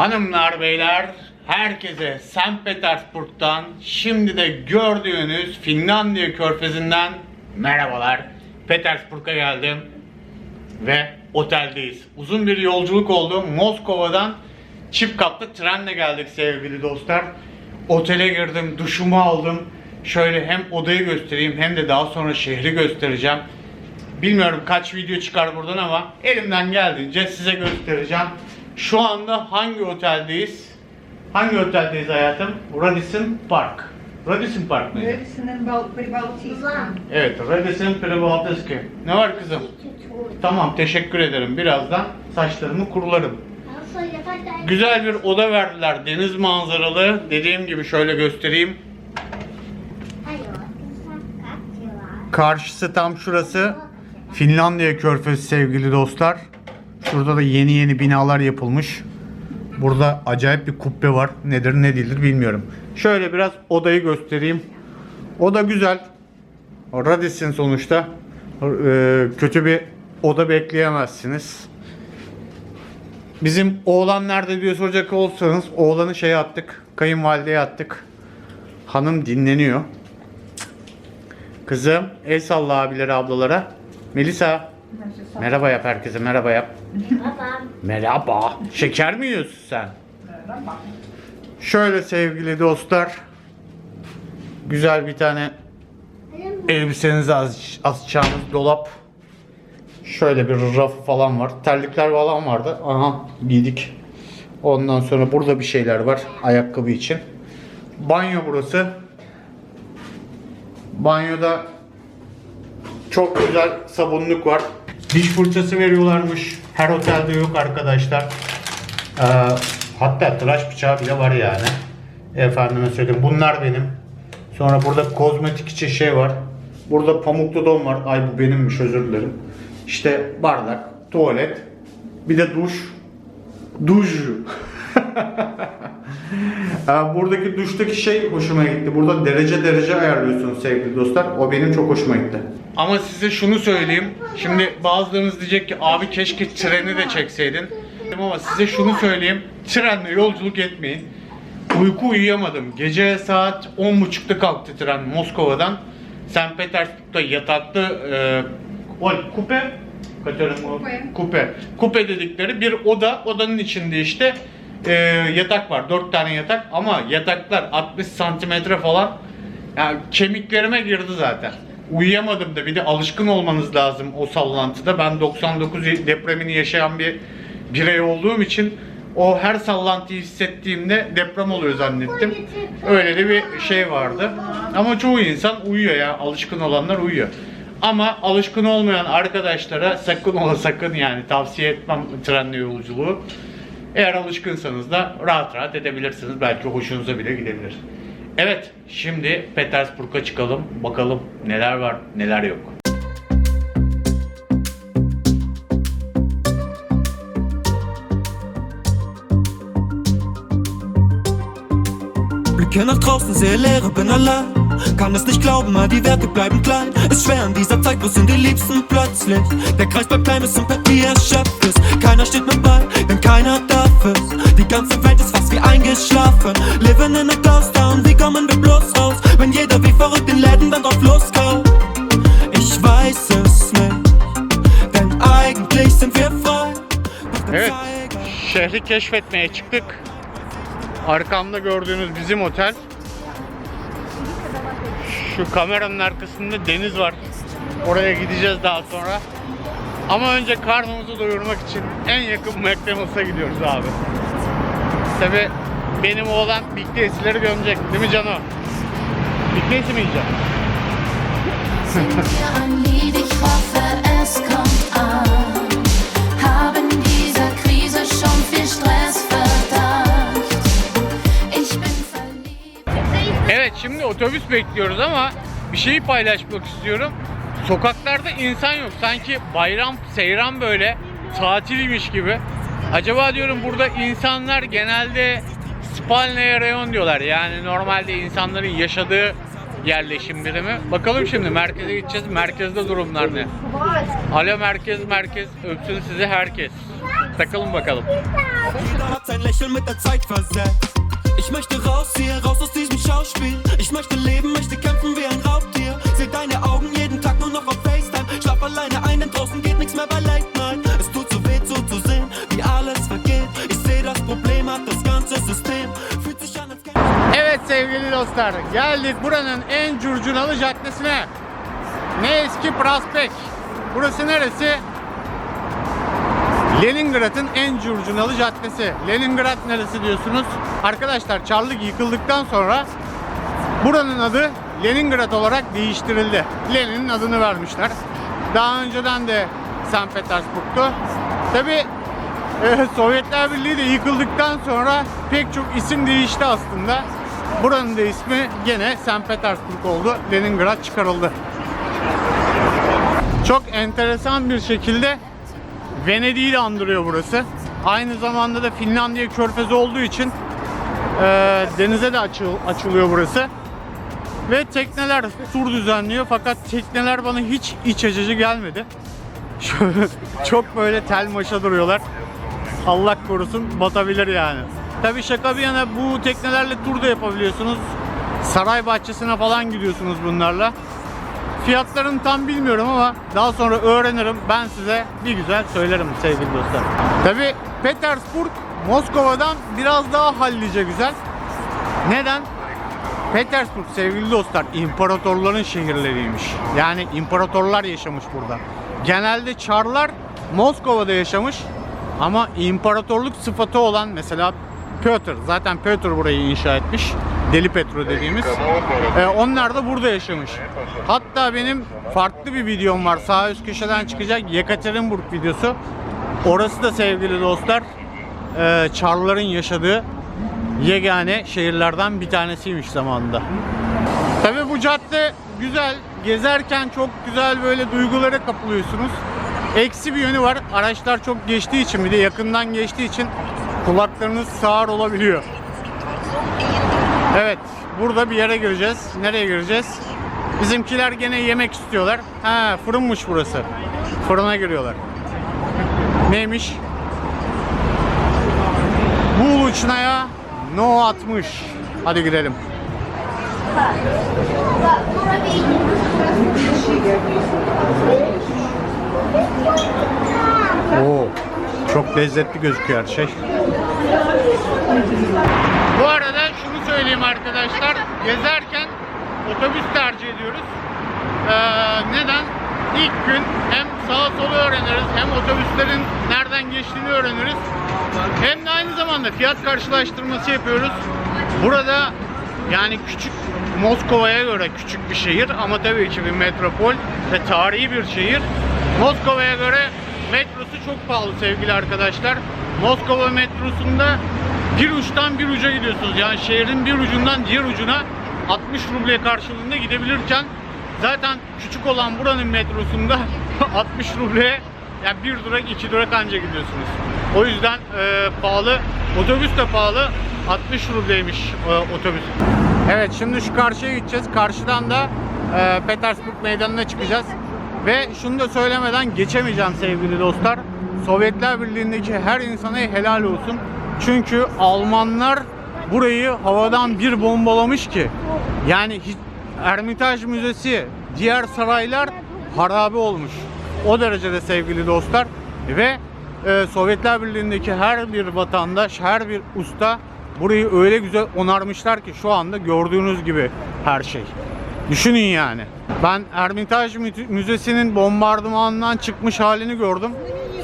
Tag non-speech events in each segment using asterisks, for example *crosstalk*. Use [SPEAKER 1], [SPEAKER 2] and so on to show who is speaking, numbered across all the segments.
[SPEAKER 1] Hanımlar beyler herkese St. Petersburg'dan şimdi de gördüğünüz Finlandiya körfezinden merhabalar. Petersburg'a geldim ve oteldeyiz. Uzun bir yolculuk oldu. Moskova'dan çift katlı trenle geldik sevgili dostlar. Otele girdim, duşumu aldım. Şöyle hem odayı göstereyim hem de daha sonra şehri göstereceğim. Bilmiyorum kaç video çıkar buradan ama elimden geldiğince size göstereceğim. Şu anda hangi oteldeyiz? Hangi oteldeyiz hayatım? Radisson Park. Radisson Park mıydı?
[SPEAKER 2] Radisson'ın Bal Pribaltiyski.
[SPEAKER 1] Evet, Radisson Privalteski. Ne var kızım? Tamam, teşekkür ederim. Birazdan saçlarımı kurularım. Güzel bir oda verdiler. Deniz manzaralı. Dediğim gibi şöyle göstereyim. Karşısı tam şurası. Finlandiya Körfezi sevgili dostlar. Şurada da yeni yeni binalar yapılmış. Burada acayip bir kubbe var. Nedir ne değildir bilmiyorum. Şöyle biraz odayı göstereyim. Oda güzel. Radisson sonuçta. Ee, kötü bir oda bekleyemezsiniz. Bizim oğlan nerede diye soracak olsanız oğlanı şeye attık. Kayınvalideye attık. Hanım dinleniyor. Kızım el salla abilere ablalara. Melisa merhaba yap herkese merhaba yap. Merhaba. Şeker mi yiyorsun sen? Şöyle sevgili dostlar. Güzel bir tane elbisenizi as- asacağınız dolap. Şöyle bir raf falan var. Terlikler falan vardı. Aha giydik. Ondan sonra burada bir şeyler var ayakkabı için. Banyo burası. Banyoda çok güzel sabunluk var. Diş fırçası veriyorlarmış. Her otelde yok arkadaşlar. Ee, hatta tıraş bıçağı bile var yani. Efendime söyleyeyim. Bunlar benim. Sonra burada kozmetik için şey var. Burada pamuklu don var. Ay bu benimmiş özür dilerim. İşte bardak, tuvalet, bir de duş. Duş. *laughs* Ee, Buradaki duştaki şey hoşuma gitti. Burada derece derece ayarlıyorsunuz sevgili dostlar. O benim çok hoşuma gitti. Ama size şunu söyleyeyim. Şimdi bazılarınız diyecek ki abi keşke treni de çekseydin. Ama size şunu söyleyeyim. Trenle yolculuk etmeyin. Uyku uyuyamadım. Gece saat 10.30'da kalktı tren Moskova'dan. St. Petersburg'da yataklı e, o kupe.
[SPEAKER 2] Kupe.
[SPEAKER 1] Kupe. Kupe dedikleri bir oda. Odanın içinde işte e, yatak var. Dört tane yatak ama yataklar 60 santimetre falan. Yani kemiklerime girdi zaten. Uyuyamadım da bir de alışkın olmanız lazım o sallantıda. Ben 99 depremini yaşayan bir birey olduğum için o her sallantıyı hissettiğimde deprem oluyor zannettim. Öyle de bir şey vardı. Ama çoğu insan uyuyor ya. Alışkın olanlar uyuyor. Ama alışkın olmayan arkadaşlara sakın ola sakın yani tavsiye etmem trenle yolculuğu. Eğer alışkınsanız da rahat rahat edebilirsiniz. Belki hoşunuza bile gidebilir. Evet, şimdi Petersburg'a çıkalım. Bakalım neler var, neler yok.
[SPEAKER 3] Blicke nach draußen, sehe Leere, bin allein. Kann es nicht glauben, all die Werte bleiben klein. Ist schwer in dieser Zeit, wo sind die Liebsten plötzlich? Der Kreis bleibt klein, bis zum Papier erschöpft ist. Keiner steht mit bei, denn keiner darf es. Die ganze Welt ist fast wie eingeschlafen. Living in a ghost town, wie kommen wir bloß raus? Wenn jeder wie verrückt in Läden dann drauf loskaut. Ich weiß es nicht, denn eigentlich sind wir frei.
[SPEAKER 1] Evet, şehri keşfetmeye çıktık. Arkamda gördüğünüz bizim otel. Şu kameranın arkasında deniz var. Oraya gideceğiz daha sonra. Ama önce karnımızı doyurmak için en yakın McDonald's'a gidiyoruz abi. Tabi benim oğlan Big Tasty'leri gömecek değil mi Cano? Big Tasty mi yiyeceğim?
[SPEAKER 4] Haben dieser Krise schon viel Stress
[SPEAKER 1] Şimdi otobüs bekliyoruz ama bir şeyi paylaşmak istiyorum. Sokaklarda insan yok. Sanki bayram, seyran böyle tatilmiş gibi. Acaba diyorum burada insanlar genelde Spalnaya rayon diyorlar. Yani normalde insanların yaşadığı yerleşim birimi. Bakalım şimdi merkeze gideceğiz. Merkezde durumlar ne? Alo merkez merkez öpsün sizi herkes. Takılın bakalım.
[SPEAKER 3] Ich möchte raus hier, raus aus diesem Schauspiel. Ich möchte leben, möchte kämpfen wie ein Raubtier. Seh deine Augen jeden Tag nur noch auf FaceTime. Schlaf alleine ein, denn draußen geht nichts mehr bei Late Night. Es tut so weh zuzusehen, wie alles vergeht. Ich seh, das Problem hat das ganze System. Fühlt sich an, als
[SPEAKER 1] Evet sevgili dostlar geldik buranın en curcunalı caddesine. Nevski Prospekt. Burası neresi? Leningrad'ın en curcunalı caddesi. Leningrad neresi diyorsunuz? Arkadaşlar Çarlık yıkıldıktan sonra buranın adı Leningrad olarak değiştirildi. Lenin'in adını vermişler. Daha önceden de St. Petersburg'tu. Tabi e, Sovyetler Birliği de yıkıldıktan sonra pek çok isim değişti aslında. Buranın da ismi gene St. Petersburg oldu. Leningrad çıkarıldı. Çok enteresan bir şekilde Venedik'i de andırıyor burası. Aynı zamanda da Finlandiya körfezi olduğu için e, denize de açıl, açılıyor burası. Ve tekneler tur düzenliyor fakat tekneler bana hiç iç açıcı gelmedi. *laughs* Çok böyle tel maşa duruyorlar. Allah korusun batabilir yani. Tabii şaka bir yana bu teknelerle tur da yapabiliyorsunuz. Saray bahçesine falan gidiyorsunuz bunlarla. Fiyatlarını tam bilmiyorum ama daha sonra öğrenirim. Ben size bir güzel söylerim sevgili dostlar. Tabi Petersburg Moskova'dan biraz daha hallice güzel. Neden? Petersburg sevgili dostlar imparatorların şehirleriymiş. Yani imparatorlar yaşamış burada. Genelde Çarlar Moskova'da yaşamış ama imparatorluk sıfatı olan mesela Peter zaten Peter burayı inşa etmiş. Deli Petro dediğimiz. Ee, onlar da burada yaşamış. Hatta benim farklı bir videom var. Sağ üst köşeden çıkacak Yekaterinburg videosu. Orası da sevgili dostlar e, Çarların yaşadığı yegane şehirlerden bir tanesiymiş zamanında. Tabii bu cadde güzel. Gezerken çok güzel böyle duygulara kapılıyorsunuz. Eksi bir yönü var. Araçlar çok geçtiği için bir de yakından geçtiği için kulaklarınız sağır olabiliyor. Evet, burada bir yere gireceğiz. Nereye gireceğiz? Bizimkiler gene yemek istiyorlar. Ha, fırınmış burası. Fırına giriyorlar. Neymiş? Buğulu Çınay'a No 60. Hadi gidelim. Oo, çok lezzetli gözüküyor her şey. Bu arada söyleyeyim arkadaşlar. Gezerken otobüs tercih ediyoruz. Ee, neden? İlk gün hem sağa solu öğreniriz hem otobüslerin nereden geçtiğini öğreniriz. Hem de aynı zamanda fiyat karşılaştırması yapıyoruz. Burada yani küçük Moskova'ya göre küçük bir şehir ama tabii ki bir metropol ve tarihi bir şehir. Moskova'ya göre metrosu çok pahalı sevgili arkadaşlar. Moskova metrosunda bir uçtan bir uca gidiyorsunuz. Yani şehrin bir ucundan diğer ucuna 60 ruble karşılığında gidebilirken zaten küçük olan buranın metrosunda *laughs* 60 rubleye yani bir durak iki durak anca gidiyorsunuz. O yüzden e, pahalı. Otobüs de pahalı. 60 rubleymiş e, otobüs. Evet şimdi şu karşıya gideceğiz. Karşıdan da e, Petersburg meydanına çıkacağız. Ve şunu da söylemeden geçemeyeceğim sevgili dostlar. Sovyetler Birliği'ndeki her insana helal olsun. Çünkü Almanlar burayı havadan bir bombalamış ki. Yani Ermitaj Müzesi, diğer saraylar harabe olmuş. O derecede sevgili dostlar. Ve e, Sovyetler Birliği'ndeki her bir vatandaş, her bir usta burayı öyle güzel onarmışlar ki şu anda gördüğünüz gibi her şey. Düşünün yani. Ben Ermitaj Mü- Müzesi'nin bombardımanından çıkmış halini gördüm.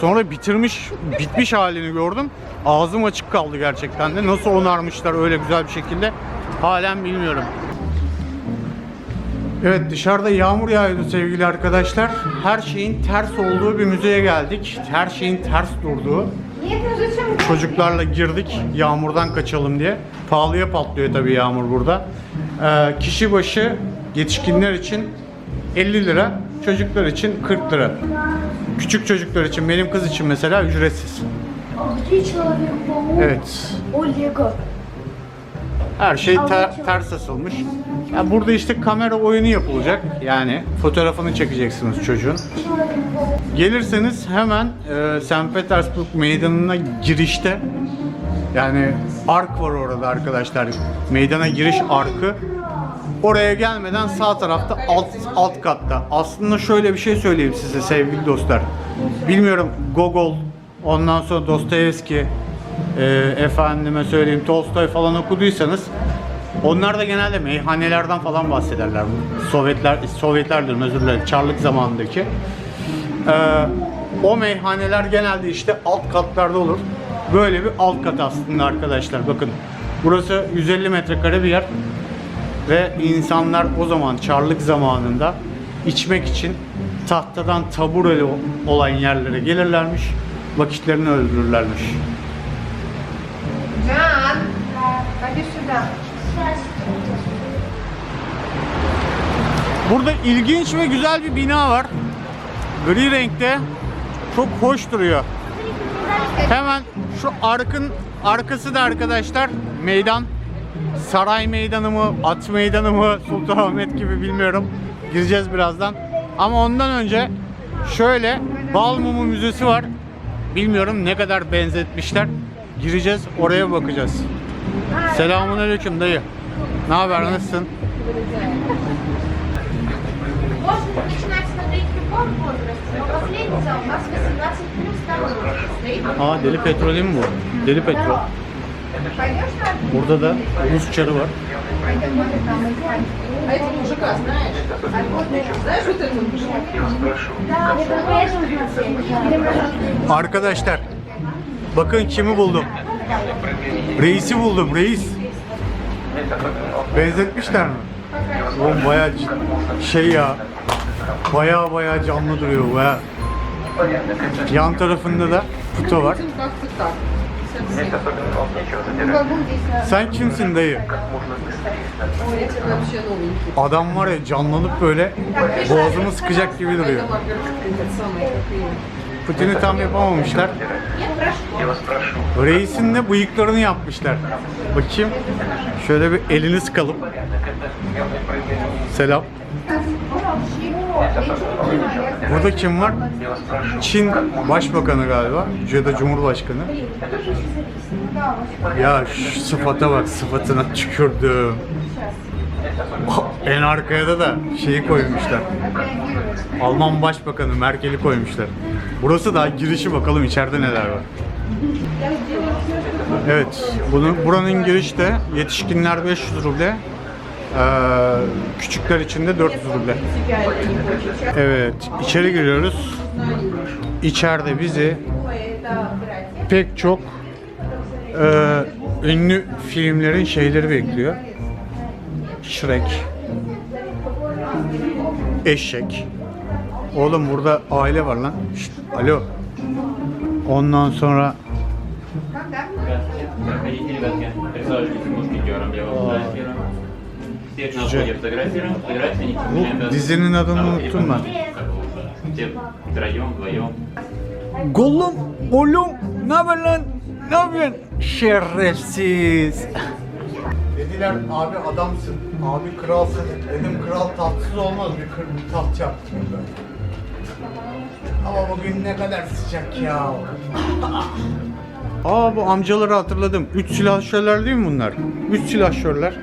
[SPEAKER 1] Sonra bitirmiş, bitmiş halini gördüm. Ağzım açık kaldı gerçekten de. Nasıl onarmışlar öyle güzel bir şekilde halen bilmiyorum. Evet dışarıda yağmur yağıyordu sevgili arkadaşlar. Her şeyin ters olduğu bir müzeye geldik. Her şeyin ters durduğu. Çocuklarla girdik yağmurdan kaçalım diye. Pahalıya patlıyor tabii yağmur burada. Ee, kişi başı yetişkinler için 50 lira, çocuklar için 40 lira. Küçük çocuklar için, benim kız için mesela ücretsiz. Evet.
[SPEAKER 5] O Lego.
[SPEAKER 1] Her şey ter, ters asılmış. Ya burada işte kamera oyunu yapılacak. Yani fotoğrafını çekeceksiniz çocuğun. Gelirseniz hemen e, St. Petersburg meydanına girişte yani ark var orada arkadaşlar. Meydana giriş arkı. Oraya gelmeden sağ tarafta alt alt katta. Aslında şöyle bir şey söyleyeyim size sevgili dostlar. Bilmiyorum Gogol, ondan sonra Dostoyevski, e, efendime söyleyeyim Tolstoy falan okuduysanız onlar da genelde meyhanelerden falan bahsederler. Sovyetler, Sovyetler diyorum özür dilerim. Çarlık zamanındaki. Ee, o meyhaneler genelde işte alt katlarda olur. Böyle bir alt kat aslında arkadaşlar. Bakın burası 150 metrekare bir yer ve insanlar o zaman çarlık zamanında içmek için tahtadan tabureli olan yerlere gelirlermiş, vakitlerini öldürürlermiş.
[SPEAKER 2] Can, hadi şuradan.
[SPEAKER 1] Burada ilginç ve güzel bir bina var. Gri renkte. Çok hoş duruyor. Hemen şu arkın arkası da arkadaşlar meydan. Saray Meydanı mı, At Meydanı mı, Sultanahmet gibi bilmiyorum. Gireceğiz birazdan. Ama ondan önce şöyle Balmumu Müzesi var. Bilmiyorum ne kadar benzetmişler. Gireceğiz oraya bakacağız. Selamun Aleyküm dayı. Ne haber nasılsın? Aa deli petrolü mü bu? Deli petrol. Burada da muz çarı var. Arkadaşlar bakın kimi buldum. Reisi buldum reis. Benzetmişler mi? Oğlum bayağı şey ya baya baya canlı duruyor baya. Yan tarafında da kutu var. Sen kimsin dayı? Adam var ya canlanıp böyle boğazımı sıkacak gibi duruyor. Putin'i tam yapamamışlar. Reis'in de bıyıklarını yapmışlar. Bakayım. Şöyle bir elini sıkalım. Selam. Burada kim var? Çin Başbakanı galiba. Ya da Cumhurbaşkanı. Ya şu sıfata bak sıfatına tükürdüm. En arkaya da da şeyi koymuşlar. Alman Başbakanı Merkel'i koymuşlar. Burası daha girişi bakalım içeride neler var. Evet, bunun buranın girişi de yetişkinler 500 ruble, eee, küçükler için de 400 ruble. Evet, içeri giriyoruz. İçeride bizi pek çok eee, ünlü filmlerin şeyleri bekliyor. Shrek, Eşek. Oğlum burada aile var lan. Şşt, alo. Ondan sonra
[SPEAKER 6] Çıkacak.
[SPEAKER 1] Bu dizinin adını unuttum ben. Gollum, Gollum, ne haber lan? Ne yapıyorsun? Şerefsiz. Dediler abi adamsın, abi kralsın. Dedim kral tatsız olmaz bir kırmızı taht yaptım ben. Ama bugün ne kadar sıcak ya. Aa bu amcaları hatırladım. Üç silahşörler değil mi bunlar? Üç silahşörler.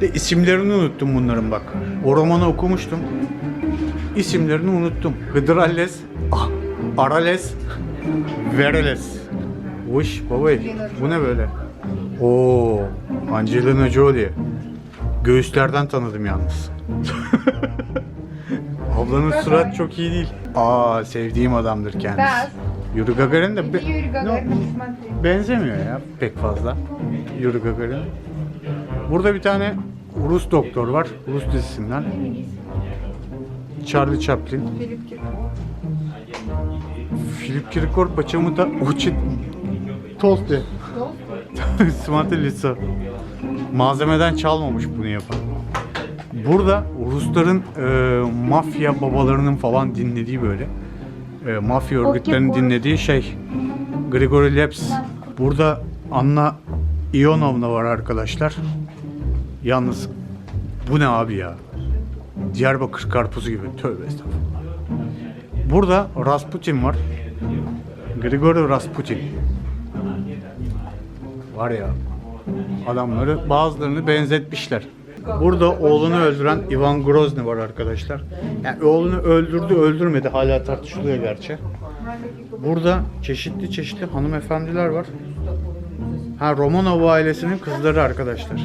[SPEAKER 1] De isimlerini unuttum bunların bak. O romanı okumuştum. İsimlerini unuttum. Hıdralles, ah, Arales, Vereles. Uş baba bu ne böyle? Oo, Angelina Jolie. Göğüslerden tanıdım yalnız. *laughs* Ablanın surat çok iyi değil. Aa sevdiğim adamdır kendisi. Yuri Gagarin de be- no, benzemiyor ya pek fazla. Yuri Gagarin. Burada bir tane Rus doktor var. Rus dizisinden. Charlie Chaplin.
[SPEAKER 2] Filip Kirkorp.
[SPEAKER 1] Filip paçamı da uçit tolte. Smarte *laughs* Lisa. Malzemeden çalmamış bunu yapan. Burada Rusların e, mafya babalarının falan dinlediği böyle e, mafya örgütlerinin dinlediği şey Grigory Leps. Burada Anna Ionovna var arkadaşlar. Yalnız bu ne abi ya? Diyarbakır karpuzu gibi. Tövbe estağfurullah. Burada Rasputin var. Grigori Rasputin. Var ya adamları bazılarını benzetmişler. Burada oğlunu öldüren Ivan Grozny var arkadaşlar. Yani oğlunu öldürdü öldürmedi hala tartışılıyor gerçi. Burada çeşitli çeşitli hanımefendiler var. Ha Romanov ailesinin kızları arkadaşlar.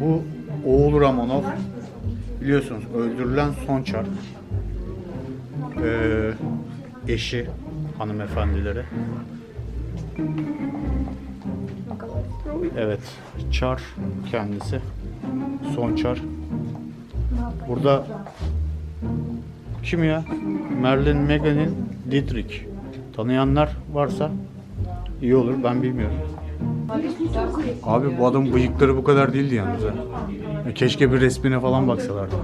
[SPEAKER 1] Bu oğlu Romanov biliyorsunuz öldürülen son çar. Ee, eşi hanımefendileri. Evet, Çar kendisi. Son Çar. Burada kim ya? Merlin Megan'in Dietrich. Tanıyanlar varsa iyi olur. Ben bilmiyorum. Abi bu adam bıyıkları bu kadar değildi yalnız Keşke bir resmine falan baksalardı.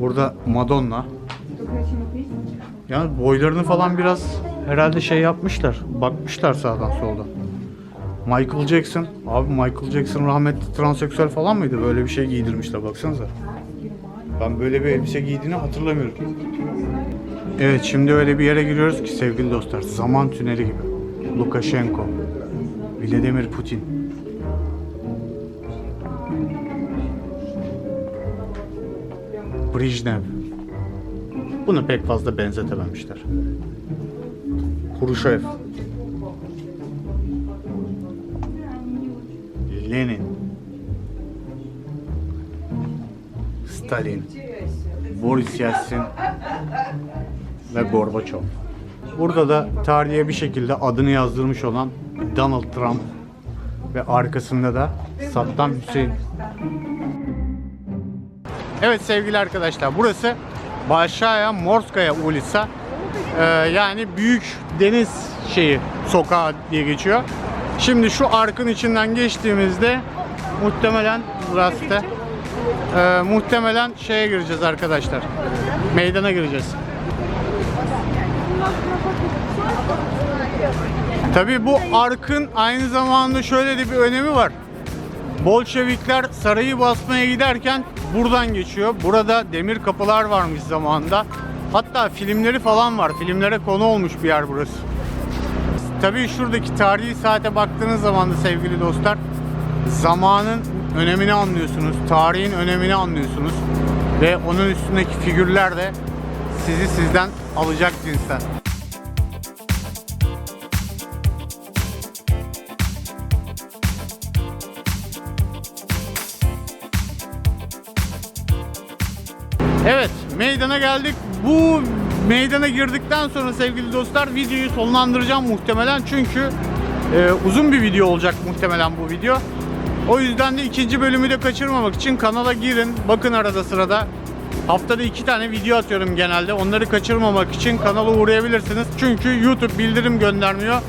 [SPEAKER 1] Burada Madonna. Yani boylarını falan biraz herhalde şey yapmışlar. Bakmışlar sağdan soldan. Michael Jackson. Abi Michael Jackson rahmetli transseksüel falan mıydı? Böyle bir şey giydirmişler baksanıza. Ben böyle bir elbise giydiğini hatırlamıyorum. Evet şimdi öyle bir yere giriyoruz ki sevgili dostlar. Zaman tüneli gibi. Lukashenko. Vladimir Putin. Brejnev. Bunu pek fazla benzetememişler. Khrushchev. Lenin. Stalin. Boris Yeltsin ve Gorbaçov. Burada da tarihe bir şekilde adını yazdırmış olan Donald Trump ve arkasında da Saddam Hüseyin. Evet sevgili arkadaşlar burası Başaya Morskaya Ulisa Ee, yani büyük deniz şeyi sokağı diye geçiyor. Şimdi şu arkın içinden geçtiğimizde muhtemelen rastı ee, muhtemelen şeye gireceğiz arkadaşlar. Meydana gireceğiz. Tabii bu arkın aynı zamanda şöyle de bir önemi var. Bolşevikler sarayı basmaya giderken buradan geçiyor. Burada demir kapılar varmış zamanında. Hatta filmleri falan var. Filmlere konu olmuş bir yer burası. Tabii şuradaki tarihi saate baktığınız zaman da sevgili dostlar zamanın önemini anlıyorsunuz. Tarihin önemini anlıyorsunuz. Ve onun üstündeki figürler de sizi sizden alacak cinsten. Evet, meydana geldik. Bu meydana girdikten sonra sevgili dostlar videoyu sonlandıracağım muhtemelen çünkü e, uzun bir video olacak muhtemelen bu video. O yüzden de ikinci bölümü de kaçırmamak için kanala girin. Bakın arada sırada. Haftada iki tane video atıyorum genelde. Onları kaçırmamak için kanala uğrayabilirsiniz. Çünkü YouTube bildirim göndermiyor.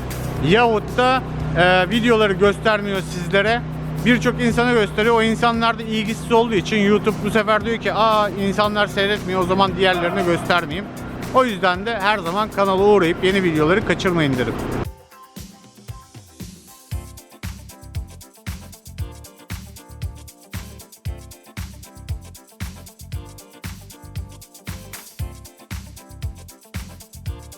[SPEAKER 1] Yahut da e, videoları göstermiyor sizlere. Birçok insana gösteriyor. O insanlar da ilgisiz olduğu için YouTube bu sefer diyor ki aa insanlar seyretmiyor o zaman diğerlerine göstermeyeyim. O yüzden de her zaman kanala uğrayıp yeni videoları kaçırmayın derim.